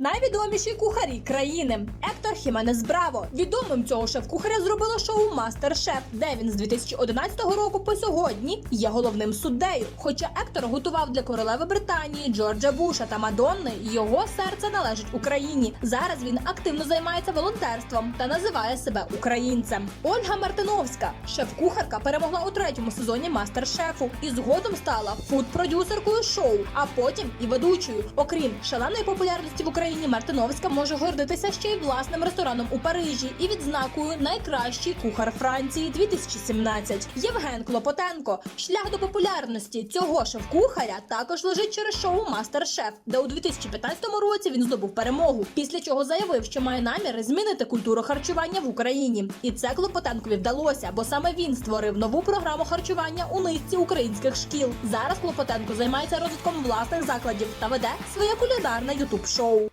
Найвідоміші кухарі країни Ектор Хіменес Браво. Відомим цього шеф-кухаря зробило шоу Мастер Шеф, де він з 2011 року по сьогодні є головним суддею. Хоча Ектор готував для королеви Британії Джорджа Буша та Мадонни, його серце належить Україні. Зараз він активно займається волонтерством та називає себе українцем. Ольга Мартиновська, шеф-кухарка, перемогла у третьому сезоні Мастер Шефу і згодом стала фуд-продюсеркою шоу, а потім і ведучою. Окрім шаленої популярності в Україні, Мартиновська може гордитися ще й власним рестораном у Парижі і відзнакою найкращий кухар Франції 2017. Євген Клопотенко. Шлях до популярності цього шеф-кухаря також лежить через шоу Мастер Шеф, де у 2015 році він здобув перемогу. Після чого заявив, що має наміри змінити культуру харчування в Україні. І це Клопотенкові вдалося, бо саме він створив нову програму харчування у низці українських шкіл. Зараз Клопотенко займається розвитком власних закладів та веде своє кулінарне ютуб шоу.